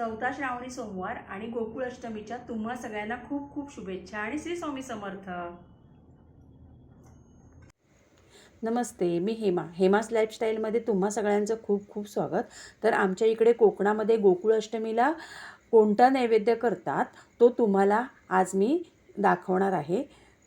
चौथा श्रावणी सोमवार आणि गोकुळ अष्टमीच्या तुम्हा सगळ्यांना खूप खूप शुभेच्छा आणि श्री स्वामी समर्थ. नमस्ते मी हेमा. हेमास लाईफस्टाईलमध्ये तुम्हा सगळ्यांचं खूप खूप स्वागत. तर आमच्या इकडे कोकणामध्ये गोकुळ अष्टमीला कोणता नैवेद्य करतात तो तुम्हाला आज मी दाखवणार आहे.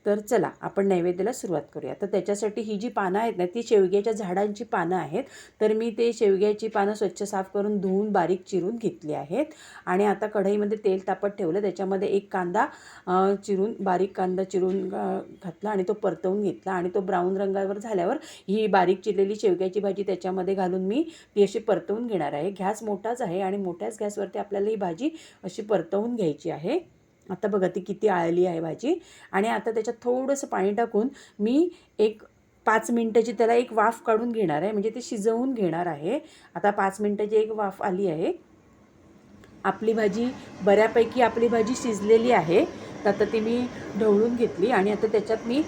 तर चला आपण नैवेद्याला सुरुवात करूया. तर त्याच्यासाठी ही जी पानं आहेत ना ती शेवग्याच्या झाडांची पानं आहेत. तर मी ते शेवग्याची पानं स्वच्छ साफ करून धुवून बारीक चिरून घेतली आहेत. आणि आता कढईमध्ये तेल तापत ठेवलं. त्याच्यामध्ये एक कांदा चिरून बारीक कांदा चिरून घातला आणि तो परतवून घेतला. आणि तो ब्राऊन रंगावर झाल्यावर ही बारीक चिरलेली शेवग्याची भाजी त्याच्यामध्ये घालून मी ती अशी परतवून घेणार आहे. गॅस मोठाच आहे आणि मोठ्याच गॅसवरती आपल्याला ही भाजी अशी परतवून घ्यायची आहे. आता बघा ती किती आळली आहे भाजी. आणि आता त्याच्यात थोडंसं पाणी टाकून मी एक पाच मिनटाची त्याला एक वाफ काढून घेणार आहे. म्हणजे ते शिजवून घेणार आहे. आता पाच मिनटाची एक वाफ आली आहे. आपली भाजी बऱ्यापैकी आपली भाजी शिजलेली आहे. तर आता ती मी ढवळून घेतली आणि आता त्याच्यात मी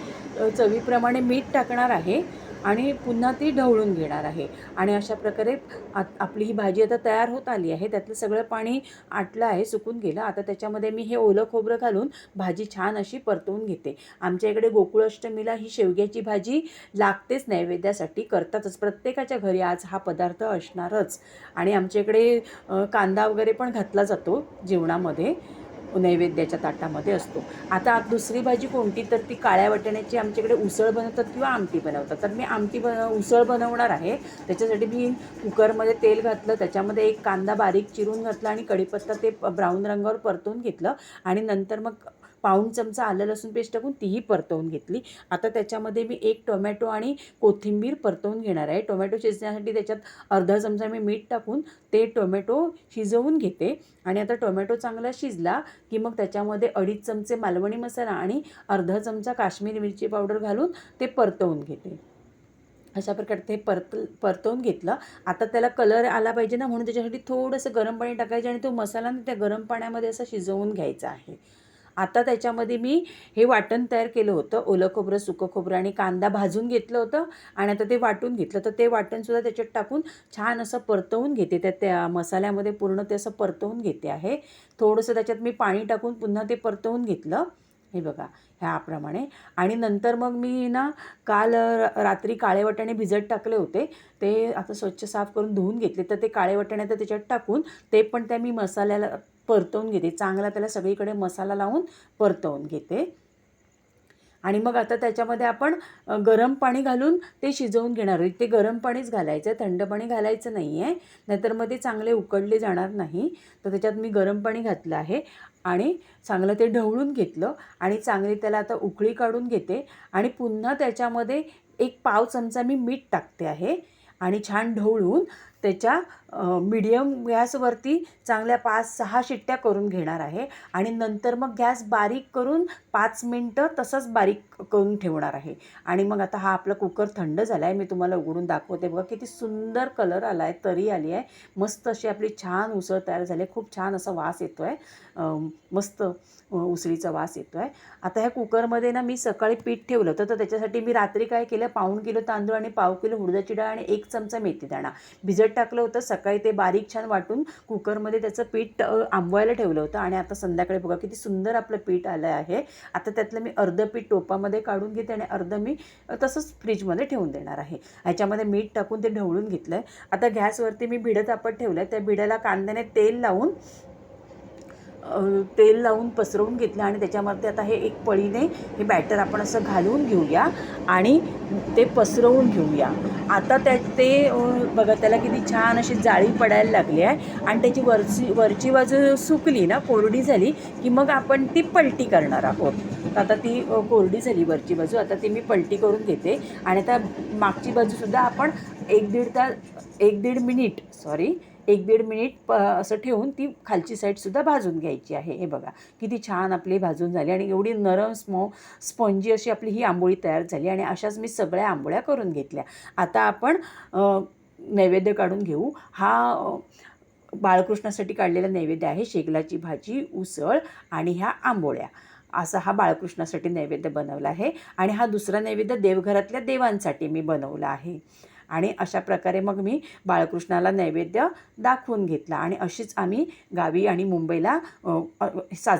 चवीप्रमाणे मीठ टाकणार आहे. आणि पुन्हा ती ढवळून घेणार आहे. आणि अशा प्रकारे आत आपली ही भाजी आता तयार होत आली आहे. त्यातलं सगळं पाणी आटलं आहे सुकून गेलं. आता त्याच्यामध्ये मी हे ओलं खोबरं घालून भाजी छान अशी परतवून घेते. आमच्या इकडे गोकुळ अष्टमीला ही शेवग्याची भाजी लागतेच नैवेद्यासाठी करतातच. प्रत्येकाच्या घरी आज हा पदार्थ असणारच. आणि आमच्या इकडे कांदा वगैरे पण घातला जातो जेवणामध्ये. नैवेद्याच्या ताटामध्ये असतो. आता दुसरी भाजी कोणती? तर ती काळ्या वाटण्याची आमच्याकडे उसळ बनवतात किंवा आमटी बनवतात. तर मी आमटी बन उसळ बनवणार आहे. त्याच्यासाठी मी कुकरमध्ये तेल घातलं त्याच्यामध्ये एक कांदा बारीक चिरून घातला आणि कढीपत्ता ते ब्राऊन रंगावर परतून घेतलं आणि नंतर मग पाऊण चमचा आलं लसूण पेस्ट टाकून तीही परतवून घेतली. आता त्याच्यामध्ये मी एक टोमॅटो आणि कोथिंबीर परतवून घेणार आहे. टोमॅटो शिजण्यासाठी त्याच्यात अर्धा चमचा मी मीठ टाकून ते टोमॅटो शिजवून घेते. आणि आता टोमॅटो चांगला शिजला की मग त्याच्यामध्ये अडीच चमचे मालवणी मसाला आणि अर्धा चमचा काश्मीरी मिरची पावडर घालून ते परतवून घेते. अशा प्रकारे ते परत परतवून घेतलं. आता त्याला कलर आला पाहिजे ना म्हणून त्याच्यासाठी थोडंसं गरम पाणी टाकायचं आणि तो मसाला ना त्या गरम पाण्यामध्ये असा शिजवून घ्यायचा आहे. आता त्याच्यामध्ये मी हे वाटण तयार केलं होतं. ओलं खोबरं सुकं खोबरं आणि कांदा भाजून घेतलं होतं. आणि आता ते वाटून घेतलं. तर ते वाटणसुद्धा त्याच्यात टाकून छान असं परतवून घेते. त्या त्या मसाल्यामध्ये पूर्ण ते असं परतवून घेते आहे. थोडंसं त्याच्यात मी पाणी टाकून पुन्हा ते परतवून घेतलं. हे बघा ह्याप्रमाणे आणि नंतर मग मी ना काल रात्री काळे वाटाणे भिजत टाकले होते. ते आता स्वच्छ साफ करून धुवून घेतले. तर ते काळे वाटाणे आता त्याच्यात टाकून ते पण त्या मी मसाल्याला परतवून घेते. चांगला त्याला सगळीकडे मसाला लावून परतवून घेते. आणि मग आता त्याच्यामध्ये आपण गरम पाणी घालून ते शिजवून घेणार. आहोत ते गरम पाणीच घालायचं आहे थंड पाणी घालायचं नाही आहे नाहीतर मग ते चांगले उकडले जाणार नाही. तर त्याच्यात मी गरम पाणी घातलं आहे आणि चांगलं ते ढवळून घेतलं आणि चांगली त्याला आता उकळी काढून घेते. आणि पुन्हा त्याच्यामध्ये एक पाव चमचा मी मीठ टाकते आहे आणि छान ढवळून त्याच्या मिडियम गॅसवरती चांगल्या पाच सहा शिट्ट्या करून घेणार आहे आणि नंतर मग गॅस बारीक करून पाच मिनटं तसंच बारीक करून ठेवणार आहे. आणि मग आता हा आपला कुकर थंड झाला आहे मी तुम्हाला उघडून दाखवते. बघा किती सुंदर कलर आला आहे तरी आली आहे. मस्त अशी आपली छान उसळ तयार झाली आहे. खूप छान असा वास येतो आहे मस्त उसळीचा वास येतो आहे आता ह्या कुकरमध्ये ना मी सकाळी पीठ ठेवलं होतं. तर त्याच्यासाठी मी रात्री काय केलं? पाऊण किलो तांदूळ आणि पाव किलो उडदाची डाळ आणि एक चमचा मेथी दाणा. भिजत टाकलं होतं. सकाळी ते बारीक छान वाटून कुकरमध्ये त्याचं पीठ आंबवायला ठेवलं होतं. आणि आता संध्याकाळी बघा किती सुंदर आपलं पीठ आलं आहे. आता त्यातलं मी अर्धं पीठ टोपामध्ये काढून घेते आणि अर्धं मी तसंच फ्रीजमध्ये ठेवून देणार आहे. ह्याच्यामध्ये मीठ टाकून ते ढवळून घेतलं आहे आता गॅसवरती मी भिडं तापत ठेवलं आहे त्या भिड्याला कांद्याने तेल लावून तेल लावून पसरवून घेतलं आणि त्याच्यामध्ये आता हे एक पळीने हे बॅटर आपण असं घालून घेऊया आणि ते पसरवून घेऊया. आता त्या ते बघा त्याला किती छान अशी जाळी पडायला लागली आहे आणि त्याची वरची वरची बाजू सुकली ना कोरडी झाली की मग आपण ती पलटी करणार आहोत. तर आता ती कोरडी झाली वरची बाजू आता ती मी पलटी करून घेते आणि आता मागची बाजूसुद्धा आपण एक दीड तास एक दीड मिनिट सॉरी एक दीड मिनिट प असं ठेवून ती खालची साईडसुद्धा भाजून घ्यायची आहे. हे बघा किती छान आपली भाजून झाली आणि एवढी नरम स्मो स्पंजी अशी आपली ही आंबोळी तयार झाली आणि अशाच मी सगळ्या आंबोळ्या करून घेतल्या. आता आपण नैवेद्य काढून घेऊ. हा बाळकृष्णासाठी काढलेला नैवेद्य आहे शेगलाची भाजी उसळ आणि ह्या आंबोळ्या. असा हा बाळकृष्णासाठी नैवेद्य बनवला आहे आणि हा दुसरा नैवेद्य देवघरातल्या देवांसाठी मी बनवला आहे. आणि अशा प्रकारे मग मी बाळकृष्णाला नैवेद्य दाखवून घेतला. आणि अशीच आम्ही गावी आणि मुंबईला साज